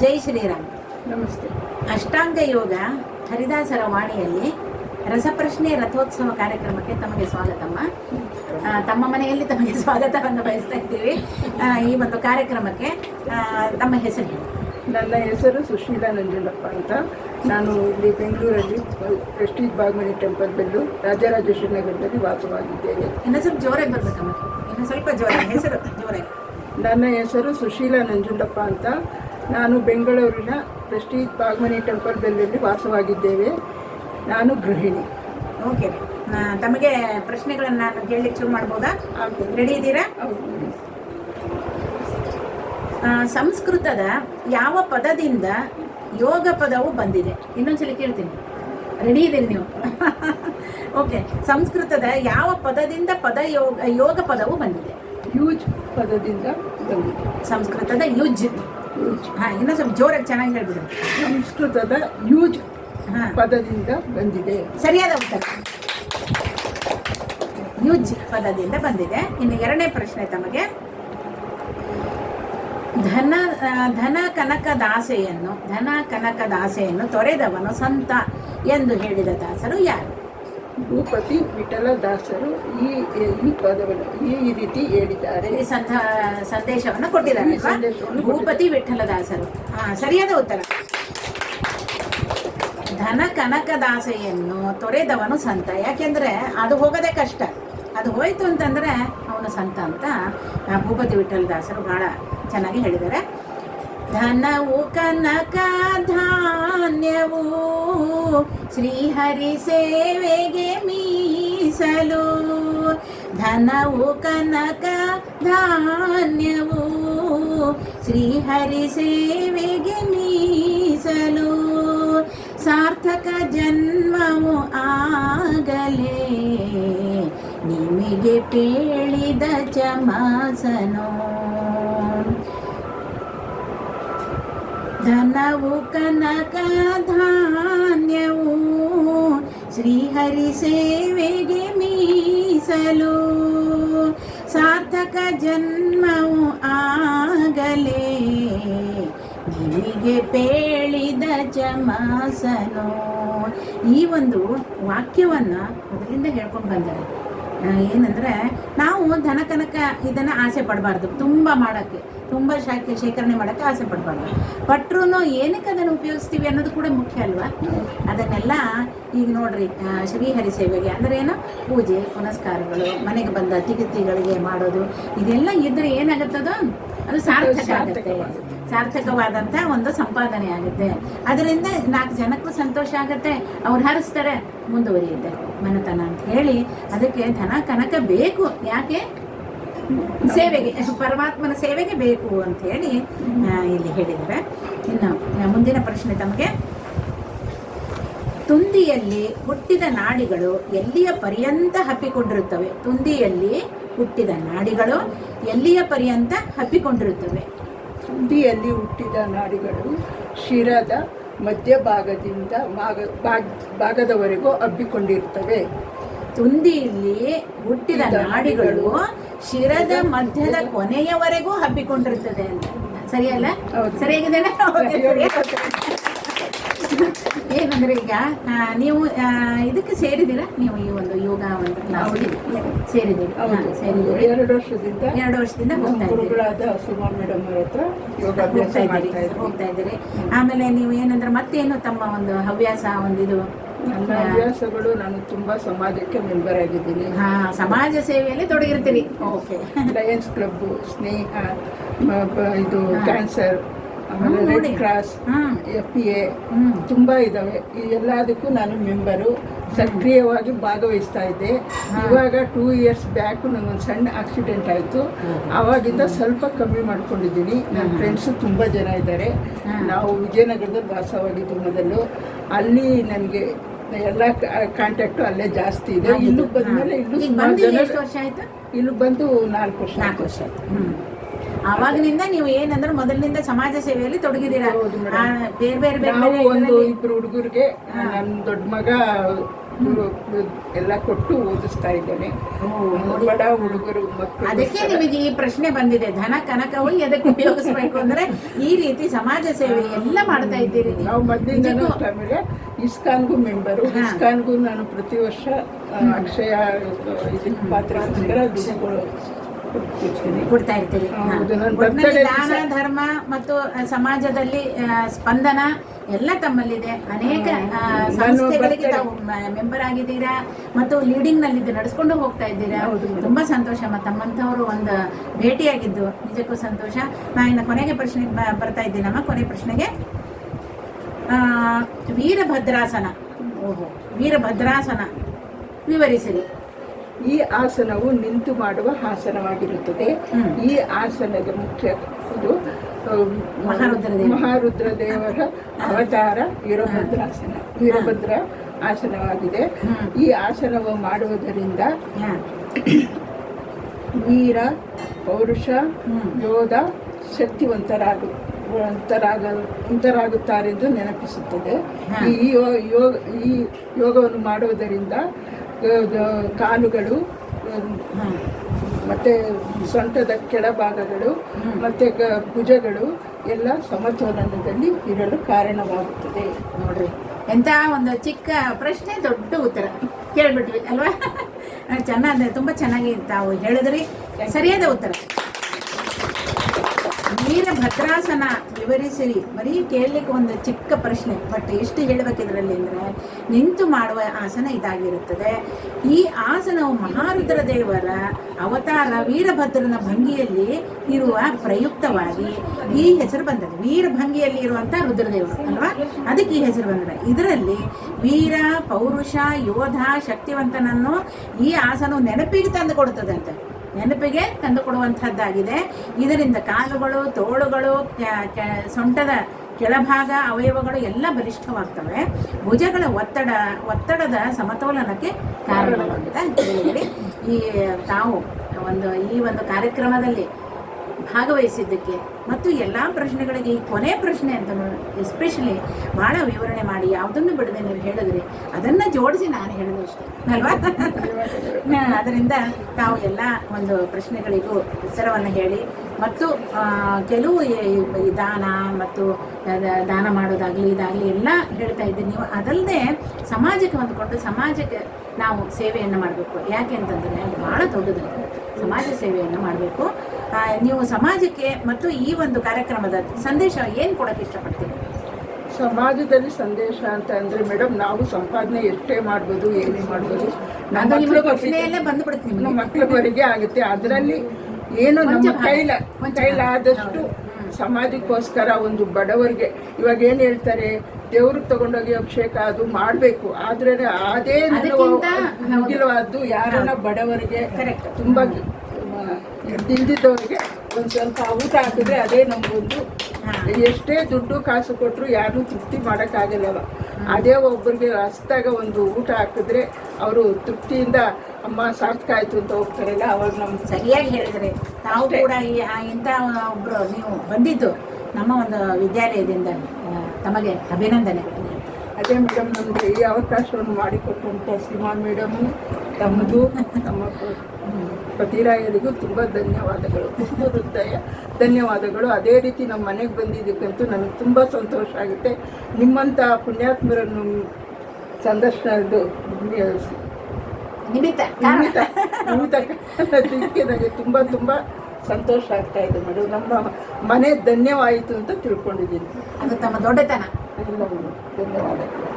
ಜೈ ಶ್ರೀರಾಮ್. ನಮಸ್ತೆ. ಅಷ್ಟಾಂಗ ಯೋಗ ಹರಿದಾಸರ ವಾಣಿಯಲ್ಲಿ ರಸಪ್ರಶ್ನೆ ರಥೋತ್ಸವ ಕಾರ್ಯಕ್ರಮಕ್ಕೆ ತಮಗೆ ಸ್ವಾಗತಮ್ಮ. ತಮ್ಮ ಮನೆಯಲ್ಲಿ ತಮಗೆ ಸ್ವಾಗತವನ್ನು ಬಯಸ್ತಾ ಇದ್ದೀವಿ. ಈ ಒಂದು ಕಾರ್ಯಕ್ರಮಕ್ಕೆ ತಮ್ಮ ಹೆಸರು ಹೇಳಿ. ನನ್ನ ಹೆಸರು ಸುಶೀಲಾ ನಂಜುಂಡಪ್ಪ ಅಂತ. ನಾನು ಇಲ್ಲಿ ಬೆಂಗಳೂರಲ್ಲಿ Prestige Bagmane temple bell Rajarajeshwari ನಗರದಲ್ಲಿ ವಾಸವಾಗಿದ್ದೇನೆ. ಇನ್ನು ಸ್ವಲ್ಪ ಜೋರಾಗಿ ಬರ್ಬೇಕಮ್ಮ. ಇನ್ನು ಸ್ವಲ್ಪ ಜೋರಾಗಿ ಹೆಸರು ಜೋರಾಗಿ. ನನ್ನ ಹೆಸರು ಸುಶೀಲಾ ನಂಜುಂಡಪ್ಪ ಅಂತ. ನಾನು ಬೆಂಗಳೂರಿನ ಪ್ರೆಸ್ಟೀಜ್ ಬಾಗ್ಮನಿ ಟೆಂಪಲ್ ಬೆಲ್ಲಲ್ಲಿ ವಾಸವಾಗಿದ್ದೇವೆ. ನಾನು ಗೃಹಿಣಿ. ಓಕೆ. ತಮಗೆ ಪ್ರಶ್ನೆಗಳನ್ನು ನಾನು ಕೇಳಲಿಕ್ಕೆ ಶುರು ಮಾಡ್ಬೋದಾ? ರೆಡಿ ಇದ್ದೀರಾ? ಸಂಸ್ಕೃತದ ಯಾವ ಪದದಿಂದ ಯೋಗ ಪದವು ಬಂದಿದೆ? ಇನ್ನೊಂದ್ಸಲ ಕೇಳ್ತೀನಿ. ರೆಡಿ ಇದ್ದೀನಿ ನೀವು? ಓಕೆ. ಸಂಸ್ಕೃತದ ಯಾವ ಪದದಿಂದ ಪದ ಯೋಗ ಯೋಗ ಪದವು ಬಂದಿದೆ? ಯೂಜ್ ಪದದಿಂದ ಬಂದಿದೆ. ಸಂಸ್ಕೃತದ ಯುಜ್ ಹಾ ಇನ್ನೂ ಸ್ವಲ್ಪ ಜೋರಾಗಿ ಚೆನ್ನಾಗಿ ಹೇಳ್ಬಿಡು. ಸಂಸ್ಕೃತದ ಯೂಜ್ ಪದದಿಂದ ಬಂದಿದೆ. ಸರಿಯಾದ ಉತ್ತರ. ಯೂಜ್ ಪದದಿಂದ ಬಂದಿದೆ. ಇನ್ನು ಎರಡನೇ ಪ್ರಶ್ನೆ ತಮಗೆ. ಧನ ಧನ ಕನಕ ದಾಸೆಯನ್ನು ಧನ ಕನಕ ದಾಸೆಯನ್ನು ತೊರೆದವನು ಸಂತ ಎಂದು ಹೇಳಿದ ದಾಸರು ಯಾರು? ಭೂಪತಿ ವಿಠಲ ದಾಸರು ಈ ಈ ಪದವನ್ನು ಈ ರೀತಿ ಹೇಳಿದ್ದಾರೆ. ಈ ಸಂತ ಸಂದೇಶವನ್ನು ಕೊಟ್ಟಿದ್ದಾರೆ ಸಂದೇಶವನ್ನು ಭೂಪತಿ ವಿಠಲದಾಸರು. ಹಾ ಸರಿಯಾದ ಉತ್ತರ. ಧನ ಕನಕದಾಸೆಯನ್ನು ತೊರೆದವನು ಸಂತ. ಯಾಕೆಂದ್ರೆ ಅದು ಹೋಗೋದೇ ಕಷ್ಟ. ಅದು ಹೋಯ್ತು ಅಂತಂದ್ರೆ ಅವನು ಸಂತ ಅಂತ ಭೂಪತಿ ವಿಠಲದಾಸರು ಬಹಳ ಚೆನ್ನಾಗಿ ಹೇಳಿದ್ದಾರೆ. ಧನವು ಕನಕ ಧಾನ್ಯವು ಶ್ರೀಹರಿ ಸೇವೆಗೆ ಮೀಸಲು. ಧನವು ಕನಕ ಧಾನ್ಯವು ಶ್ರೀಹರಿ ಸೇವೆಗೆ ಮೀಸಲು. ಸಾರ್ಥಕ ಜನ್ಮವು ಆಗಲೇ ನಿಮಗೆ ಪೇಳಿದ ಚಮಾಸನೋ. ಧನವು ಕನಕ ಧಾನ್ಯವು ಶ್ರೀಹರಿ ಸೇವೆಗೆ ಮೀಸಲು ಸಾರ್ಥಕ ಜನ್ಮವು ಆಗಲೇ ನಿಮಗೆ ಪೇಳಿದ ಚಮಾಸನು ಈ ಒಂದು ವಾಕ್ಯವನ್ನು ಅದರಿಂದ ಹೇಳ್ಕೊಂಡು ಬಂದರೆ ಏನಂದ್ರೆ ನಾವು ಧನ ಕನಕ ಇದನ್ನ ಆಸೆ ಪಡಬಾರ್ದು. ತುಂಬ ಮಾಡೋಕ್ಕೆ ತುಂಬ ಶಾಖೆ ಶೇಖರಣೆ ಮಾಡೋಕ್ಕೆ ಆಸೆ ಪಡಬಾರ್ದು. ಪಟ್ರು ಏನಕ್ಕೆ ಅದನ್ನು ಉಪಯೋಗಿಸ್ತೀವಿ ಅನ್ನೋದು ಕೂಡ ಮುಖ್ಯ ಅಲ್ವಾ? ಅದನ್ನೆಲ್ಲ ಈಗ ನೋಡ್ರಿ ಶ್ರೀಹರಿ ಸೇವೆಗೆ ಅಂದ್ರೆ ಏನು? ಪೂಜೆ ಪುನಸ್ಕಾರಗಳು ಮನೆಗೆ ಬಂದ ಅತಿಥಿಗಳಿಗೆ ಮಾಡೋದು ಇದೆಲ್ಲ ಇದ್ರೆ ಏನಾಗುತ್ತದೋ? ಅದು ಸಾರ್ಥಕ ಆಗುತ್ತೆ. ಸಾರ್ಥಕವಾದಂಥ ಒಂದು ಸಂಪಾದನೆ ಆಗುತ್ತೆ. ಅದರಿಂದ ನಾಲ್ಕು ಜನಕ್ಕೂ ಸಂತೋಷ ಆಗುತ್ತೆ. ಅವ್ರು ಹರಿಸ್ತಾರೆ, ಮುಂದುವರಿಯುತ್ತೆ. ಮನೆತನ ಅಂತ ಹೇಳಿ ಅದಕ್ಕೆ ಧನ, ಕನಕ ಬೇಕು. ಯಾಕೆ? ಸೇವೆಗೆ, ಪರಮಾತ್ಮನ ಸೇವೆಗೆ ಬೇಕು ಅಂತ ಹೇಳಿ ಇಲ್ಲಿ ಹೇಳಿದ್ದಾರೆ. ಇನ್ನು ಮುಂದಿನ ಪ್ರಶ್ನೆ ತಮಗೆ. ತುಂದಿಯಲ್ಲಿ ಹುಟ್ಟಿದ ನಾಡಿಗಳು ಎಲ್ಲಿಯ ಪರ್ಯಂತ ಹಬ್ಬಿಕೊಂಡಿರುತ್ತವೆ? ತುಂದಿಯಲ್ಲಿ ಹುಟ್ಟಿದ ನಾಡಿಗಳು ಎಲ್ಲಿಯ ಪರ್ಯಂತ ಹಬ್ಬಿಕೊಂಡಿರುತ್ತವೆ? ಸುದ್ದಿಯಲ್ಲಿ ಹುಟ್ಟಿದ ನಾಡಿಗಳು ಶಿರದ ಮಧ್ಯಭಾಗದಿಂದ ಭಾಗ ಭಾಗ- ಭಾಗದವರೆಗೂ ಹಬ್ಬಿಕೊಂಡಿರ್ತವೆ. ತುಂದಿಯಲ್ಲಿ ಹುಟ್ಟಿದ ನಾಡಿಗಳು ಶಿರದ ಮಧ್ಯದ ಕೊನೆಯವರೆಗೂ ಹಬ್ಬಿಕೊಂಡಿರ್ತದೆ ಅಂತ. ಸರಿಯಲ್ಲ. ಸರಿಯಾಗಿದೆ ಏನಂದ್ರೆ ಈಗ ನೀವು ಇದಕ್ಕೆ ಸೇರಿದ್ದೀರಾ? ನೀವು ಈ ಒಂದು ಯೋಗ ಒಂದು ಕ್ಲಾಸ್ಗೆ ಸೇರಿದ್ದೀರಿ. ಸೇರಿದ್ದೀರಿ. ಎರಡು ವರ್ಷದಿಂದ ಎರಡು ವರ್ಷದಿಂದ ಹೋಗ್ತಾ ಗುರುಗಳಾದ ಸುಮಾ ಮೇಡಮ್ ಅವ್ರ ಹತ್ರ ಯೋಗಾಭ್ಯಾಸ ಹೋಗ್ತಾ ಮಾಡ್ತಾ ಇದ್ದೀರಿ ಹೋಗ್ತಾ ಇದ್ದೀರಿ. ಆಮೇಲೆ ನೀವು ಏನಂದ್ರೆ ಮತ್ತೇನು ತಮ್ಮ ಒಂದು ಹವ್ಯಾಸ ಒಂದು ಇದು? ನನ್ನ ಹವ್ಯಾಸಗಳು ನಾನು ತುಂಬಾ ಸಮಾಜಕ್ಕೆ ಮೆಂಬರ್ ಆಗಿದ್ದೀನಿ. ಸಮಾಜ ಸೇವೆಯಲ್ಲಿ ತೊಡಗಿರ್ತೀರಿ. ಓಕೆ. ಲಯನ್ಸ್ ಕ್ಲಬ್ ಸ್ನೇಹ ಇದು ಕ್ಯಾನ್ಸರ್ ರೆಡ್ ನೋಡಿ. ಕ್ರಾಸ್ ಎಫ್ ಪಿ ಎ ತುಂಬ ಇದಾವೆ. ಈ ಎಲ್ಲದಕ್ಕೂ ನಾನು ಮೆಂಬರು. ಸಕ್ರಿಯವಾಗಿ ಭಾಗವಹಿಸ್ತಾ ಇದ್ದೆ. ಇವಾಗ ಟೂ ಇಯರ್ಸ್ ಬ್ಯಾಕ್ ನನಗೊಂದು ಸಣ್ಣ ಆಕ್ಸಿಡೆಂಟ್ ಆಯಿತು. ಆವಾಗಿಂದ ಸ್ವಲ್ಪ ಕಮ್ಮಿ ಮಾಡ್ಕೊಂಡಿದ್ದೀನಿ. ನನ್ನ. ಫ್ರೆಂಡ್ಸು ತುಂಬ ಜನ ಇದ್ದಾರೆ. ನಾವು ವಿಜಯನಗರದಲ್ಲಿ ವಾಸವಾಗಿದ್ದು ಮೊದಲು ಅಲ್ಲಿ ನನಗೆ ಎಲ್ಲ ಕಾಂಟ್ಯಾಕ್ಟು ಅಲ್ಲೇ ಜಾಸ್ತಿ ಇದೆ. ಬಂದಮೇಲೆ. ಇಲ್ಲೂ ಜನ ಎಷ್ಟು ವರ್ಷ ಆಯ್ತು? ಇಲ್ಲಿ ಬಂದು ನಾಲ್ಕು ವರ್ಷ ನಾಲ್ಕು ವರ್ಷ ಆಯ್ತು. ಅವಾಗಿನಿಂದ ನೀವು ಏನಂದ್ರೆ ಮೊದಲಿನಿಂದ ಸಮಾಜ ಸೇವೆಯಲ್ಲಿ ತೊಡಗಿದ್ದೀರಾ? ಬೇರೆ ಬೇರೆ ಬೇರೆ ಒಂದು ಇಬ್ರು ಹುಡುಗರಿಗೆ ನನ್ನ ದೊಡ್ಡ ಮಗ ಎಲ್ಲ ಕೊಟ್ಟು ಓದಿಸ್ತಾ ಇದ್ದೇನೆ. ಬಡ ಹುಡುಗರು ಅದಕ್ಕೆ ನಿಮಗೆ ಈ ಪ್ರಶ್ನೆ ಬಂದಿದೆ. ಧನ ಕನಕವು ಎದಕ್ಕೆ ಉಪಯೋಗಿಸ್ಬೇಕು ಅಂದ್ರೆ ಈ ರೀತಿ ಸಮಾಜ ಸೇವೆ ಎಲ್ಲ ಮಾಡ್ತಾ ಇದ್ದೀರಿ ನೀವು. ನಾವು ಮೊದಲಿಂದ ಆಮೇಲೆ ಇಸ್ಕಾನ್ಗೂ ಮೆಂಬರು. ಇಸ್ಕಾನ್ಗೂ ನಾನು ಪ್ರತಿ ವರ್ಷ ಅಕ್ಷಯ ಇದಕ್ಕೆ ಪಾತ್ರ ಕೊಡ್ತಾ ಇರ್ತೀರಿ ದಾನ ಧರ್ಮ ಮತ್ತು ಸಮಾಜದಲ್ಲಿ ಸ್ಪಂದನ ಎಲ್ಲ ತಮ್ಮಲ್ಲಿದೆ. ಅನೇಕ ಸಂಸ್ಥೆಗಳಿಗೆ ತಾವು ಮೆಂಬರ್ ಆಗಿದ್ದೀರಾ ಮತ್ತು ಲೀಡಿಂಗ್ನಲ್ಲಿ ನಡೆಸ್ಕೊಂಡು ಹೋಗ್ತಾ ಇದ್ದೀರಾ. ತುಂಬಾ ಸಂತೋಷ. ಮತ್ತು ತಮ್ಮಂಥವ್ರು ಒಂದು ಭೇಟಿಯಾಗಿದ್ದು. ನಿಜಕ್ಕೂ ಸಂತೋಷ. ನಾ ಇನ್ನು ಕೊನೆಗೆ ಪ್ರಶ್ನೆಗೆ ಬರ್ತಾ ಇದ್ದೀನಮ್ಮ ಕೊನೆ ಪ್ರಶ್ನೆಗೆ ಆ, ವೀರಭದ್ರಾಸನ. ಓಹೋ. ವೀರಭದ್ರಾಸನ. ವಿವರಿಸಿರಿ. ಈ ಆಸನವು ನಿಂತು ಮಾಡುವ ಆಸನವಾಗಿರುತ್ತದೆ ಈ ಆಸನದ ಮುಖ್ಯ ಇದು ಮಹಾರುದ್ರ ದೇವರ ಅವತಾರ ವೀರಭದ್ರಾಸನ ವೀರಭದ್ರ ಆಸನವಾಗಿದೆ. ಈ ಆಸನವು ಮಾಡುವುದರಿಂದ. ವೀರ ಪೌರುಷ. ಯೋಧ ಶಕ್ತಿವಂತರಾಗು ವಂತರಾಗ ವಂತರಾಗುತ್ತಾರೆಂದು ನೆನಪಿಸುತ್ತದೆ. ಈ ಯೋಗ ಈ ಯೋಗವನ್ನು ಮಾಡುವುದರಿಂದ ಕಾಲುಗಳು ಮತ್ತೆ ಸೊಂಟದ ಕೆಳಭಾಗಗಳು ಮತ್ತು ಭುಜಗಳು ಎಲ್ಲ ಸಮತೋಲನದಲ್ಲಿ ಇರಲು ಕಾರಣವಾಗುತ್ತದೆ. ನೋಡ್ರಿ. ಎಂತ ಒಂದು ಚಿಕ್ಕ ಪ್ರಶ್ನೆ ದೊಡ್ಡ ಉತ್ತರ. ಕೇಳ್ಬಿಟ್ವಿ ಅಲ್ವಾ? ಚೆನ್ನಾಗಿ ತುಂಬಾ ಚೆನ್ನಾಗಿ ತಾವು ಹೇಳಿದ್ರಿ. ಸರಿಯಾದ ಉತ್ತರ. ವೀರಭದ್ರಾಸನ ವಿವರಿಸಿರಿ ಬರೀ ಕೇಳಲಿಕ್ಕೆ ಒಂದು ಚಿಕ್ಕ ಪ್ರಶ್ನೆ ಬಟ್ ಎಷ್ಟು ಹೇಳಬೇಕಿದ್ರಲ್ಲಿ ಅಂದರೆ, ನಿಂತು ಮಾಡುವ ಆಸನ ಇದಾಗಿರುತ್ತದೆ. ಈ ಆಸನವು ಮಹಾರುದ್ರ ದೇವರ ಅವತಾರ ವೀರಭದ್ರನ ಭಂಗಿಯಲ್ಲಿ ಇರುವ ಪ್ರಯುಕ್ತವಾಗಿ ಈ ಹೆಸರು ಬಂದದ್ದು. ವೀರಭಂಗಿಯಲ್ಲಿ ಇರುವಂತ ರುದ್ರದೇವರು, ಅಲ್ವಾ? ಅದಕ್ಕೆ ಈ ಹೆಸರು ಬಂದಿದೆ ಇದರಲ್ಲಿ ವೀರ, ಪೌರುಷ, ಯೋಧ, ಶಕ್ತಿವಂತನನ್ನು ಈ ಆಸನವು ನೆನಪಿಗೆ ತಂದು ಕೊಡುತ್ತದಂತೆ. ನೆನಪಿಗೆ ತಂದುಕೊಡುವಂಥದ್ದಾಗಿದೆ. ಇದರಿಂದ ಕಾಲುಗಳು, ತೋಳುಗಳು ಸೊಂಟದ ಕೆಳಭಾಗ, ಅವಯವಗಳು ಎಲ್ಲ ಬಲಿಷ್ಠವಾಗ್ತವೆ. ಭುಜಗಳ ಒತ್ತಡ, ಒತ್ತಡದ ಸಮತೋಲನಕ್ಕೆ ಕಾರಣವಾಗುತ್ತೆ ಈ ತಾವು ಒಂದು, ಈ ಒಂದು ಕಾರ್ಯಕ್ರಮದಲ್ಲಿ ಭಾಗವಹಿಸಿದ್ದಕ್ಕೆ. ಮತ್ತು ಎಲ್ಲ ಪ್ರಶ್ನೆಗಳಿಗೆ ಈ ಕೊನೆ ಪ್ರಶ್ನೆ ಅಂತ ಎಸ್ಪೆಷಲಿ ಭಾಳ ವಿವರಣೆ ಮಾಡಿ ಯಾವುದನ್ನು ಬಿಡದೆ ನೀವು ಹೇಳಿದ್ರಿ, ಅದನ್ನು ಜೋಡಿಸಿ ನಾನು ಹೇಳಿದೆ ಅಷ್ಟೇ. ಅಲ್ವಾ? ಅದರಿಂದ ತಾವು ಎಲ್ಲ ಒಂದು ಪ್ರಶ್ನೆಗಳಿಗೂ ಉತ್ತರವನ್ನು ಹೇಳಿ, ಮತ್ತು ಕೆಲವು ದಾನ ಮತ್ತು ದಾನ ಮಾಡೋದಾಗಲಿ, ಇದಾಗಲಿ ಎಲ್ಲ ಹೇಳ್ತಾ ಇದ್ದೀನಿ ನೀವು ಅದಲ್ಲದೆ ಸಮಾಜಕ್ಕೆ ಹೊಂದ್ಕೊಂಡು ಸಮಾಜಕ್ಕೆ ನಾವು ಸೇವೆಯನ್ನು ಮಾಡಬೇಕು. ಯಾಕೆ ಅಂತಂದರೆ, ಅದು ಭಾಳ ದೊಡ್ಡದು. ಸಮಾಜ ಸೇವೆಯನ್ನು ಮಾಡಬೇಕು. ನೀವು ಸಮಾಜಕ್ಕೆ ಮತ್ತು ಈ ಒಂದು ಕಾರ್ಯಕ್ರಮದ ಸಂದೇಶ ಏನು ಕೊಡೋಕ್ಕೆ ಇಷ್ಟಪಡ್ತೀರಿ? ಸಮಾಜದಲ್ಲಿ ಸಂದೇಶ ಅಂತ ಅಂದ್ರೆ ಮೇಡಮ್ ನಾವು ಸಂಪಾದನೆ ಎಷ್ಟೇ ಮಾಡ್ಬೋದು ಏನೇ ಮಾಡ್ಬೋದು ನಮ್ಮ ಮಕ್ಕಳವರೆಗೆ ಆಗುತ್ತೆ. ಅದರಲ್ಲಿ ಏನು ನಮ್ಮ. ಕೈಲ ಆದಷ್ಟು ಕೈಲಾದಷ್ಟು. ಸಮಾಜಕ್ಕೋಸ್ಕರ ಒಂದು ಬಡವರಿಗೆ ಇವಾಗ ಏನ್ ಹೇಳ್ತಾರೆ ದೇವ್ರಿಗೆ ತಗೊಂಡೋಗಿ ಅಭಿಷೇಕ ಅದು ಮಾಡ್ಬೇಕು. ಆದ್ರೆ ಅದೇ. ಮುಗಿಲವಾದ್ದು ಯಾರನ್ನ ಬಡವರಿಗೆ. ತುಂಬಾ ತಿಂದಿದ್ದವರಿಗೆ ಒಂದು ಸ್ವಲ್ಪ ಊಟ ಹಾಕಿದ್ರೆ ಅದೇ ನಮಗೊಂದು. ಎಷ್ಟೇ ದುಡ್ಡು ಕಾಸು ಕೊಟ್ಟರು ಯಾರು ತೃಪ್ತಿ ಮಾಡೋಕ್ಕಾಗಲ್ಲವ. ಅದೇ ಒಬ್ಬರಿಗೆ ಹಸ್ತಾಗ ಒಂದು ಊಟ ಹಾಕಿದ್ರೆ ಅವರು ತೃಪ್ತಿಯಿಂದ ಅಮ್ಮ ಸಾರ್ಥಕ ಆಯಿತು ಅಂತ ಹೋಗ್ತಾರಲ್ಲ ಅವಾಗ ನಮ್ಗೆ ಸರಿಯಾಗಿ ಹೇಳಿದ್ರೆ. ತಾವು ಕೂಡ ಈ ಇಂಥ ಒಬ್ಬರು ನೀವು ಬಂದಿದ್ದು ನಮ್ಮ ಒಂದು ವಿದ್ಯಾಲಯದಿಂದ ತಮಗೆ ಅಭಿನಂದನೆ. ಅದೇ ಮೇಡಮ್ ನಮಗೆ ಈ ಅವಕಾಶವನ್ನು ಮಾಡಿಕೊಟ್ಟಂಥ ಸೀಮಾ ಮೇಡಮ್ ತಮ್ಮದು ತಮ್ಮ ಪತಿರಾಯರಿಗೂ ತುಂಬ ಧನ್ಯವಾದಗಳು. ತುಂಬ ಹೃದಯ ಧನ್ಯವಾದಗಳು. ಅದೇ ರೀತಿ ನಮ್ಮ ಮನೆಗೆ ಬಂದಿದ್ದಕ್ಕಂತೂ ನನಗೆ ತುಂಬ ಸಂತೋಷ ಆಗುತ್ತೆ. ನಿಮ್ಮಂಥ ಪುಣ್ಯಾತ್ಮರನ್ನು ಸಂದರ್ಶನದ್ದು ನಿಮಿತ್ತ ನಿಮಿತ್ತ ನಿಮಿತ್ತ ನನಗೆ ತುಂಬ ತುಂಬ ಸಂತೋಷ ಆಗ್ತಾ ಇದೆ ಮೇಡಮ್ ನಮ್ಮ ಮನೆ ಧನ್ಯವಾಯಿತು ಅಂತ ತಿಳ್ಕೊಂಡಿದ್ದೀನಿ. ಅದು ತಮ್ಮ ದೊಡ್ಡತನ. 그러려고 몇년안 했고.